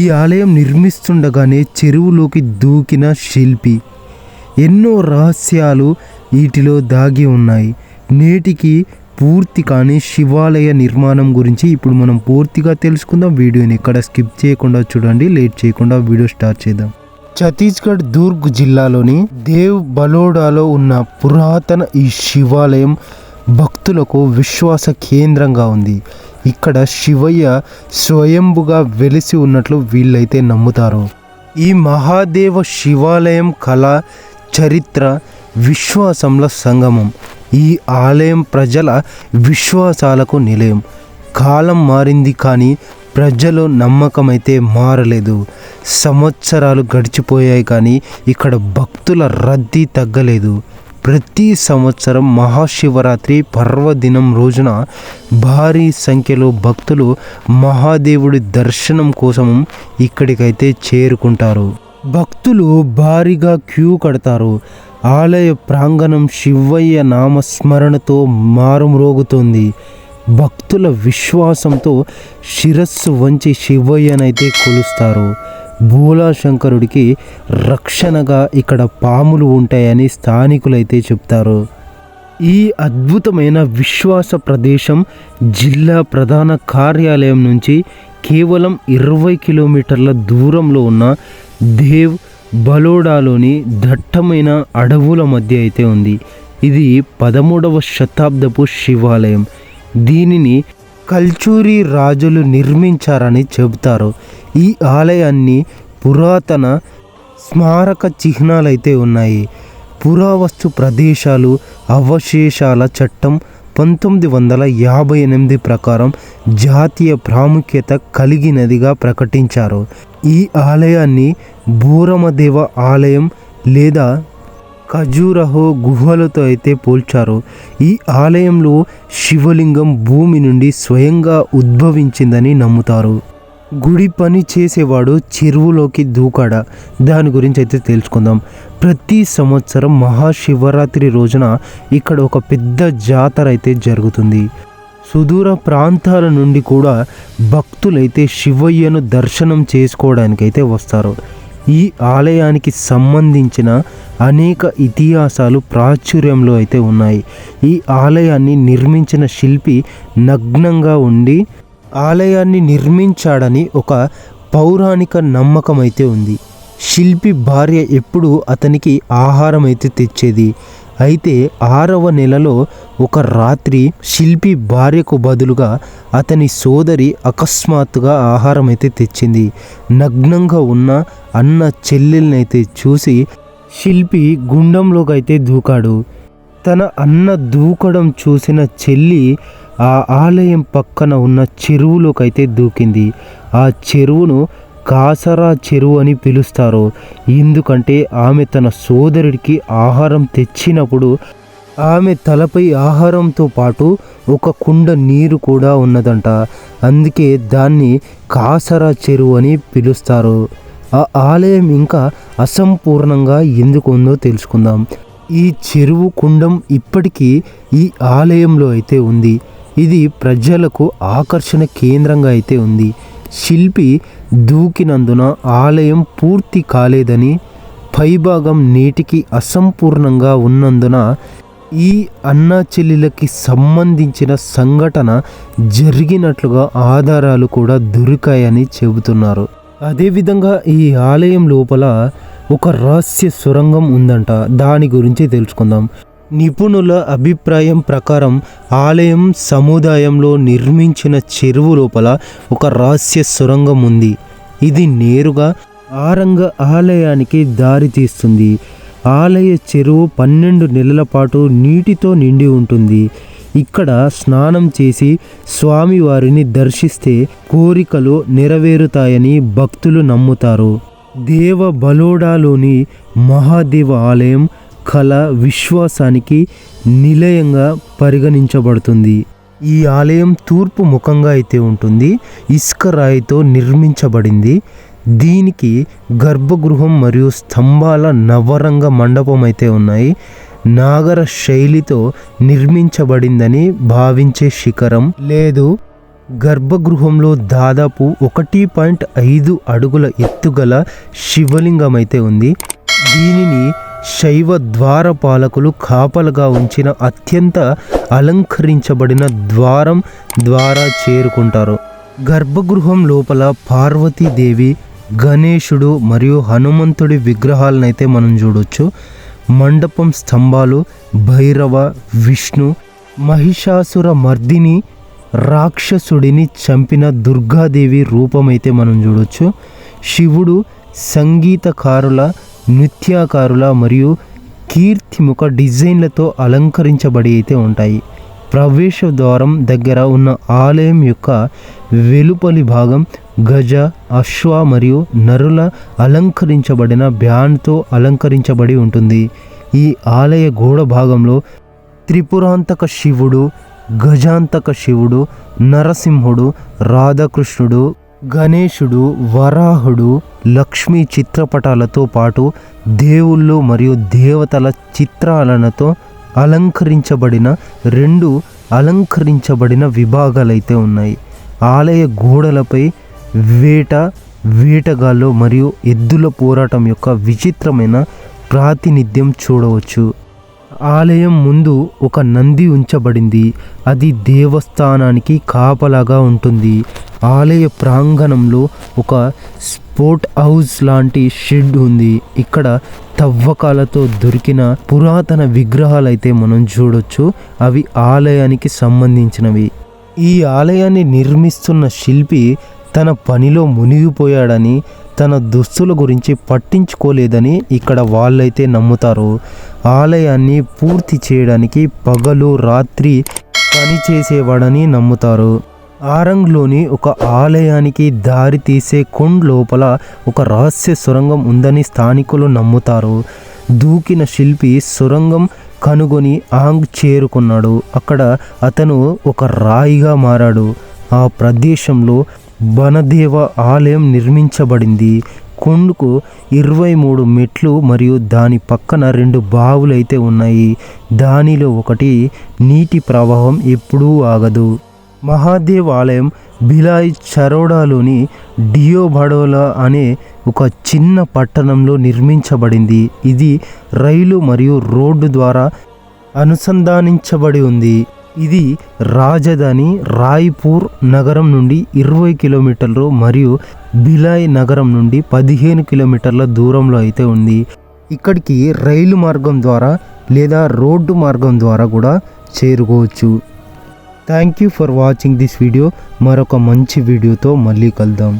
ఈ ఆలయం నిర్మిస్తుండగానే చెరువులోకి దూకిన శిల్పి. ఎన్నో రహస్యాలు వీటిలో దాగి ఉన్నాయి. నేటికి పూర్తి కాని శివాలయ నిర్మాణం గురించి ఇప్పుడు మనం పూర్తిగా తెలుసుకుందాం. వీడియోని ఎక్కడ స్కిప్ చేయకుండా చూడండి లేట్ చేయకుండా వీడియో స్టార్ట్ చేద్దాం. ఛత్తీస్గఢ్ దుర్గ్ జిల్లాలోని దేవ్ బలోడాలో ఉన్న పురాతన ఈ శివాలయం భక్తులకు విశ్వాస కేంద్రంగా ఉంది. ఇక్కడ శివయ్య స్వయంభుగా వెలిసి ఉన్నట్లు వీళ్ళైతే నమ్ముతారు. ఈ మహాదేవ శివాలయం కళ చరిత్ర విశ్వాసంల సంగమం. ఈ ఆలయం ప్రజల విశ్వాసాలకు నిలయం. కాలం మారింది కానీ ప్రజలు నమ్మకం అయితే మారలేదు. సంవత్సరాలు గడిచిపోయాయి కానీ ఇక్కడ భక్తుల రద్దీ తగ్గలేదు. ప్రతి సంవత్సరం మహాశివరాత్రి పర్వదినం రోజున భారీ సంఖ్యలో భక్తులు మహాదేవుడి దర్శనం కోసం ఇక్కడికైతే చేరుకుంటారు. భక్తులు భారీగా క్యూ కడతారు. ఆలయ ప్రాంగణం శివయ్య నామస్మరణతో మారుమ్రోగుతోంది. భక్తుల విశ్వాసంతో శిరస్సు వంచి శివయ్యనైతే కొలుస్తారు. భోలాశంకరుడికి రక్షణగా ఇక్కడ పాములు ఉంటాయని స్థానికులైతే చెప్తారు. ఈ అద్భుతమైన విశ్వాస ప్రదేశం జిల్లా ప్రధాన కార్యాలయం నుంచి కేవలం ఇరవై కిలోమీటర్ల దూరంలో ఉన్న దేవ్ బలోడాలోని దట్టమైన అడవుల మధ్య అయితే ఉంది. ఇది పదమూడవ శతాబ్దపు శివాలయం. దీనిని కల్చూరి రాజులు నిర్మించారని చెబుతారు. ఈ ఆలయాన్ని పురాతన స్మారక చిహ్నాలైతే ఉన్నాయి. పురావస్తు ప్రదేశాలు అవశేషాల చట్టం పంతొమ్మిది వందల యాభై ఎనిమిది ప్రకారం జాతీయ ప్రాముఖ్యత కలిగినదిగా ప్రకటించారు. ఈ ఆలయాన్ని బూరమదేవ ఆలయం లేదా ఖజూరహో గుహలతో అయితే పోల్చారు ఈ ఆలయంలో శివలింగం భూమి నుండి స్వయంగా ఉద్భవించిందని నమ్ముతారు. గుడి పని చేసేవాడు చెరువులోకి దూకాడా దాని గురించి అయితే తెలుసుకుందాం. ప్రతి సంవత్సరం మహాశివరాత్రి రోజున ఇక్కడ ఒక పెద్ద జాతర అయితే జరుగుతుంది. సుదూర ప్రాంతాల నుండి కూడా భక్తులైతే శివయ్యను దర్శనం చేసుకోవడానికైతే వస్తారు. ఈ ఆలయానికి సంబంధించిన అనేక ఇతిహాసాలు ప్రాచుర్యంలో అయితే ఉన్నాయి. ఈ ఆలయాన్ని నిర్మించిన శిల్పి నగ్నంగా ఉండి ఆలయాన్ని నిర్మించాడని ఒక పౌరాణిక నమ్మకం అయితే ఉంది. శిల్పి భార్య ఎప్పుడు అతనికి ఆహారం అయితే తెచ్చేది. అయితే ఆరవ నెలలో ఒక రాత్రి శిల్పి భార్యకు బదులుగా అతని సోదరి అకస్మాత్తుగా ఆహారం అయితే తెచ్చింది. నగ్నంగా ఉన్న అన్న చెల్లెల్నైతే చూసి శిల్పి గుండంలోకి అయితే దూకాడు. తన అన్న దూకడం చూసిన చెల్లి ఆ ఆలయం పక్కన ఉన్న చెరువులోకైతే దూకింది. ఆ చెరువును కాసరా చెరువు అని పిలుస్తారు. ఎందుకంటే ఆమె తన సోదరుడికి ఆహారం తెచ్చినప్పుడు ఆమె తలపై ఆహారంతో పాటు ఒక కుండ నీరు కూడా ఉన్నదంట. అందుకే దాన్ని కాసరా చెరువు అని పిలుస్తారు. ఆ ఆలయం ఇంకా అసంపూర్ణంగా ఎందుకు ఉందో తెలుసుకుందాం. ఈ చెరువు కుండం ఇప్పటికీ ఈ ఆలయంలో అయితే ఉంది. ఇది ప్రజలకు ఆకర్షణ కేంద్రంగా అయితే ఉంది. శిల్పి దూకినందున ఆలయం పూర్తి కాలేదని పైభాగం నేటికి అసంపూర్ణంగా ఉన్నందున ఈ అన్నా చెల్లెలకి సంబంధించిన సంఘటన జరిగినట్లుగా ఆధారాలు కూడా దొరికాయని చెబుతున్నారు. అదేవిధంగా ఈ ఆలయం లోపల ఒక రహస్య సొరంగం ఉందంట. దాని గురించి తెలుసుకుందాం. నిపుణుల అభిప్రాయం ప్రకారం ఆలయం సముదాయంలో నిర్మించిన చెరువు లోపల ఒక రహస్య సొరంగం ఉంది. ఇది నేరుగా ఆరంగ ఆలయానికి దారితీస్తుంది ఆలయ చెరువు పన్నెండు నెలల పాటు నీటితో నిండి ఉంటుంది. ఇక్కడ స్నానం చేసి స్వామివారిని దర్శిస్తే కోరికలు నెరవేరుతాయని భక్తులు నమ్ముతారు. దేవ బలోడాలోని మహాదేవ ఆలయం కళ విశ్వాసానికి నిలయంగా పరిగణించబడుతుంది. ఈ ఆలయం తూర్పు ముఖంగా అయితే ఉంటుంది ఇసుక రాయితో నిర్మించబడింది. దీనికి గర్భగృహం మరియు స్తంభాల నవరంగ మండపం అయితే ఉన్నాయి. నాగర శైలితో నిర్మించబడిందని భావించే శిఖరం లేదు. గర్భగృహంలో దాదాపు ఒకటి పాయింట్ ఐదు అడుగుల ఎత్తుగల శివలింగం అయితే ఉంది. దీనిని శైవ ద్వారపాలకులు కాపలుగా ఉంచిన అత్యంత అలంకరించబడిన ద్వారం ద్వారా చేరుకుంటారు. గర్భగృహం లోపల పార్వతీదేవి గణేశుడు మరియు హనుమంతుడి విగ్రహాలనైతే మనం చూడొచ్చు. మండపం స్తంభాలు భైరవ విష్ణు మహిషాసుర మర్దిని రాక్షసుడిని చంపిన దుర్గాదేవి రూపమైతే మనం చూడొచ్చు. శివుడు సంగీతకారుల నృత్యకారుల మరియు కీర్తిముఖ డిజైన్లతో అలంకరించబడి అయితే ఉంటాయి. ప్రవేశ ద్వారం దగ్గర ఉన్న ఆలయం యొక్క వెలుపలి భాగం గజ అశ్వ మరియు నరుల అలంకరించబడిన బ్యాండ్తో అలంకరించబడి ఉంటుంది. ఈ ఆలయ గోడ భాగంలో త్రిపురాంతక శివుడు గజాంతక శివుడు నరసింహుడు రాధాకృష్ణుడు గణేశుడు వరాహుడు లక్ష్మీ చిత్రపటాలతో పాటు దేవుళ్ళు మరియు దేవతల చిత్రాలతో అలంకరించబడిన రెండు అలంకరించబడిన విభాగాలైతే ఉన్నాయి. ఆలయ గోడలపై వేట వేటగాళ్ళు మరియు ఎద్దుల పోరాటం యొక్క విచిత్రమైన ప్రాతినిధ్యం చూడవచ్చు. ఆలయం ముందు ఒక నంది ఉంచబడింది. అది దేవస్థానానికి కాపలాగా ఉంటుంది. ఆలయ ప్రాంగణంలో ఒక స్పోర్ట్ హౌస్ లాంటి షెడ్ ఉంది. ఇక్కడ తవ్వకాలతో దొరికిన పురాతన విగ్రహాలు అయితే మనం చూడొచ్చు. అవి ఆలయానికి సంబంధించినవి. ఈ ఆలయాన్ని నిర్మిస్తున్న శిల్పి తన పనిలో మునిగిపోయాడని తన దుస్తుల గురించి పట్టించుకోలేదని ఇక్కడ వాళ్ళైతే నమ్ముతారు. ఆలయాన్ని పూర్తి చేయడానికి పగలు రాత్రి పని చేసేవాడని నమ్ముతారు. ఆరంగ్లోని ఒక ఆలయానికి దారి తీసే కొండ్ లోపల ఒక రహస్య సొరంగం ఉందని స్థానికులు నమ్ముతారు. దూకిన శిల్పి సొరంగం కనుగొని ఆంగ్ చేరుకున్నాడు. అక్కడ అతను ఒక రాయిగా మారాడు. ఆ ప్రదేశంలో బనదేవ ఆలయం నిర్మించబడింది. కొండకు ఇరవై మూడు మెట్లు మరియు దాని పక్కన రెండు బావులు అయితే ఉన్నాయి. దానిలో ఒకటి నీటి ప్రవాహం ఎప్పుడూ ఆగదు. మహాదేవ్ ఆలయం చరోడాలోని డియోబడోలా అనే ఒక చిన్న పట్టణంలో నిర్మించబడింది. ఇది రైలు మరియు రోడ్డు ద్వారా అనుసంధానించబడి ఉంది. ఇది రాజధాని రాయ్పూర్ నగరం నుండి ఇరవై కిలోమీటర్లు మరియు భిలాయ్ నగరం నుండి పదిహేను కిలోమీటర్ల దూరంలో అయితే ఉంది. ఇక్కడికి రైలు మార్గం ద్వారా లేదా రోడ్డు మార్గం ద్వారా కూడా చేరుకోవచ్చు. Thank you for watching this video మరొక మంచి వీడియోతో మళ్ళీ కలుద్దాం.